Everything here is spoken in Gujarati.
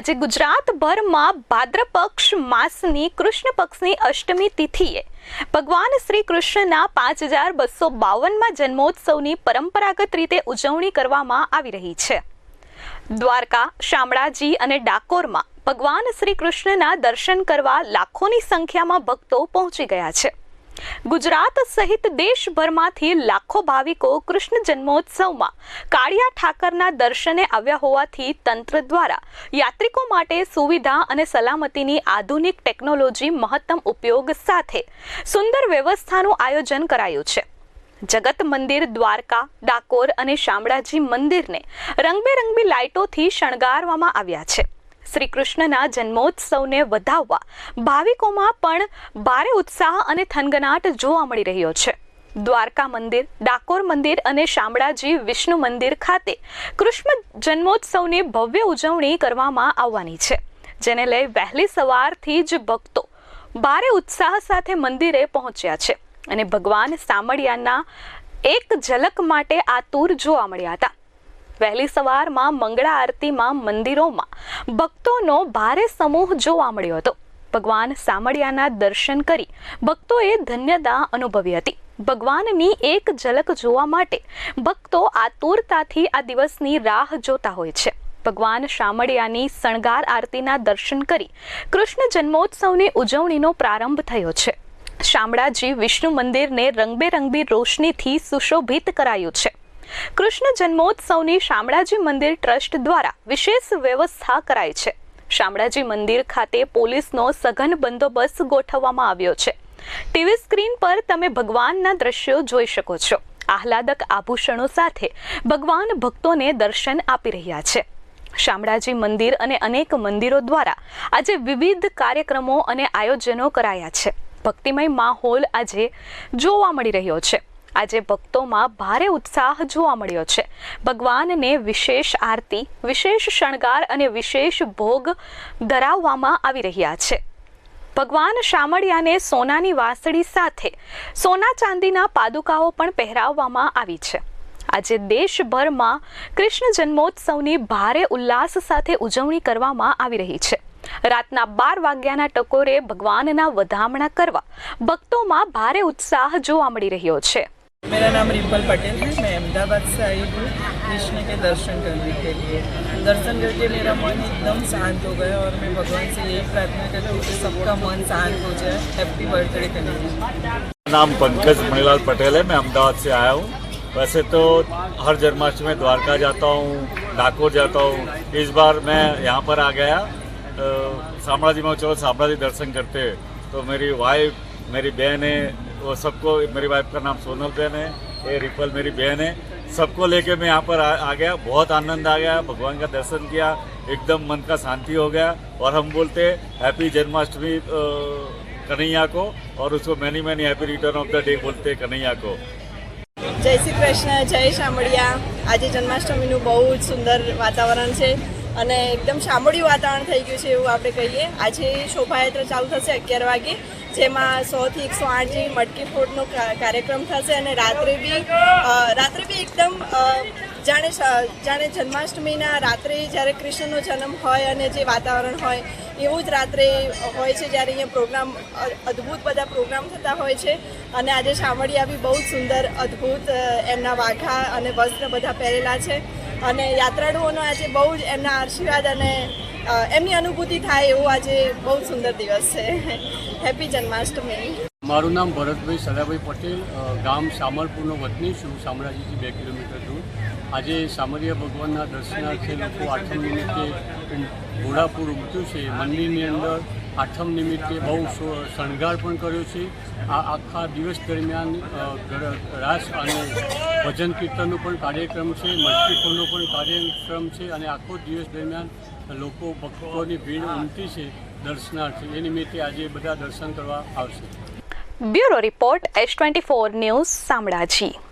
આજે ગુજરાતભરમાં ભાદ્રપક્ષ માસની કૃષ્ણ પક્ષની અષ્ટમી તિથિએ. ભગવાન શ્રી કૃષ્ણના પાંચ હજાર બસો બાવનમાં જન્મોત્સવની પરંપરાગત રીતે ઉજવણી કરવામાં આવી રહી છે. દ્વારકા, શામળાજી અને ડાકોરમાં ભગવાન શ્રી કૃષ્ણના દર્શન કરવા લાખોની સંખ્યામાં ભક્તો પહોંચી ગયા છે. ગુજરાત સહિત દેશભરમાંથી લાખો ભાવિકો કૃષ્ણ જન્મોત્સવમાં કાળિયા ઠાકરના દર્શને આવ્યા હોવાથી તંત્ર દ્વારા યાત્રિકો માટે સુવિધા અને સલામતીની આધુનિક ટેકનોલોજી મહત્તમ ઉપયોગ સાથે સુંદર વ્યવસ્થાનું આયોજન કરાયું છે. જગત મંદિર, દ્વારકા, ડાકોર અને શામળાજી મંદિરને રંગબેરંગી લાઇટોથી શણગારવામાં આવ્યા છે. શ્રી કૃષ્ણના જન્મોત્સવને વધાવવા ભાવિકોમાં પણ ભારે ઉત્સાહ અને થનગનાટ જોવા મળી રહ્યો છે. દ્વારકા મંદિર, ડાકોર મંદિર અને શામળાજી વિષ્ણુ મંદિર ખાતે કૃષ્ણ જન્મોત્સવની ભવ્ય ઉજવણી કરવામાં આવવાની છે, જેને લઈ વહેલી સવારથી જ ભક્તો ભારે ઉત્સાહ સાથે મંદિરે પહોંચ્યા છે અને ભગવાન સામળિયાના એક ઝલક માટે આતુર જોવા મળ્યા હતા. વહેલી સવારમાં મંગળા આરતીમાં મંદિરોમાં ભક્તોનો ભારે સમૂહ જોવા મળ્યો હતો. ભગવાન સામળિયાના દર્શન કરી ભક્તોએ ધન્યતા અનુભવી હતી. ભગવાનની એક ઝલક જોવા માટે ભક્તો આતુરતાથી આ દિવસની રાહ જોતા હોય છે. ભગવાન શામળિયાની શણગાર આરતીના દર્શન કરી કૃષ્ણ જન્મોત્સવની ઉજવણીનો પ્રારંભ થયો છે. શામળાજી વિષ્ણુ મંદિરને રંગબેરંગી રોશનીથી સુશોભિત કરાયું છે. કૃષ્ણ જન્મોત્સવની શામળાજી મંદિર ટ્રસ્ટ દ્વારા વિશેષ વ્યવસ્થા કરાઈ છે. શામળાજી મંદિર ખાતે પોલીસનો સઘન બંદોબસ્ત ગોઠવવામાં આવ્યો છે. ટીવી સ્ક્રીન પર તમે ભગવાનના દ્રશ્યો જોઈ શકો છો. આહલાદક આભૂષણો સાથે ભગવાન ભક્તોને દર્શન આપી રહ્યા છે. શામળાજી મંદિર અને અનેક મંદિરો દ્વારા આજે વિવિધ કાર્યક્રમો અને આયોજનો કરાયા છે. ભક્તિમય માહોલ આજે જોવા મળી રહ્યો છે. આજે ભક્તોમાં ભારે ઉત્સાહ જોવા મળ્યો છે. ભગવાનને વિશેષ આરતી, વિશેષ શણગાર અને વિશેષ ભોગ ધરાવવામાં આવી રહ્યા છે. ભગવાન શામળિયાને સોનાની વાસળી સાથે સોના ચાંદીના પાદુકાઓ પણ પહેરાવવામાં આવી છે. આજે દેશભરમાં કૃષ્ણ જન્મોત્સવની ભારે ઉલ્લાસ સાથે ઉજવણી કરવામાં આવી રહી છે. રાતના બાર વાગ્યાના ટકોરે ભગવાનના વધામણા કરવા ભક્તોમાં ભારે ઉત્સાહ જોવા મળી રહ્યો છે. मेरा नाम रिम्पल पटेल है। मैं अहमदाबाद से आई हूँ। कृष्ण के दर्शन करने के लिए। दर्शन करके मेरा मन एकदम शांत हो गया और मैं भगवान से यही प्रार्थना करती हूँ कि सबका मन शांत हो जाए। हैप्पी बर्थडे करने नाम पंकज मणिलाल पटेल है। मैं अहमदाबाद से आया हूँ। वैसे तो हर जन्माष्टमी में द्वारका जाता हूँ डाकोर जाता हूँ। इस बार मैं यहाँ पर आ गया। अ, शामड़ाजी में चलो शामड़ाजी दर्शन करते। तो मेरी वाइफ मेरी बहन है वो सबको मेरी वाइफ का नाम सोनल बहन है ये रिपल मेरी बहन है सबको लेके मैं यहाँ पर आ, आ गया बहुत आनंद आ गया भगवान का दर्शन किया एकदम मन का शांति हो गया और हम बोलते हैं हैप्पी जन्माष्टमी अ, कन्हैया को और उसको many many happy return of the day बोलते हैं कन्हैया को જય શ્રી કૃષ્ણ જય શામળિયા આજે જન્માષ્ટમીનું બહુ જ સુંદર વાતાવરણ છે અને એકદમ શામળિયું વાતાવરણ થઈ ગયું છે એવું આપણે કહીએ. આજે શોભાયાત્રા ચાલુ થશે અગિયાર વાગે, જેમાં સોથી એકસો આઠ જેવી મટકી ફોડનો કાર્યક્રમ થશે અને રાત્રે બી રાત્રે બી એકદમ જાણે જાણે જન્માષ્ટમીના રાત્રે જ્યારે કૃષ્ણનો જન્મ હોય અને જે વાતાવરણ હોય, એવું જ રાત્રે હોય છે જ્યારે અહીંયા પ્રોગ્રામ અદ્ભુત બધા પ્રોગ્રામ થતા હોય છે. અને આજે શામળિયા બી બહુ જ સુંદર, અદ્ભુત એમના વાઘા અને વસ્ત્ર બધા પહેરેલા છે. અને યાત્રાળુઓનો આજે બહુ જ એમના આશીર્વાદ અને એમની અનુભૂતિ થાય એવું આજે બહુ સુંદર દિવસ છે. હેપી જન્માષ્ટમી મારું નામ ભરતભાઈ સદાભાઈ પટેલ ગામ સામરપુરનો વતની છું, શામળાજીથી બે કિલોમીટર દૂર. આજે સામરિયા ભગવાનના દર્શનાર્થે લોકો આઠમ નિમિત્તે ઘોડાપુર ઉમટ્યું છે. મંદિરની અંદર આઠમ નિમિત્તે બહુ શણગાર પણ કર્યો છે. આ આખા દિવસ દરમિયાન રાસ અને ભજન કીર્તનનો પણ કાર્યક્રમ છે મટકીફોડનો પણ કાર્યક્રમ છે અને આખો દિવસ દરમિયાન લોકો, ભક્તોની ભીડ ઉમટી છે દર્શનાર્થે. એ નિમિત્તે આજે બધા દર્શન કરવા આવશે. Bureau report, S twenty four news, Shamlaji.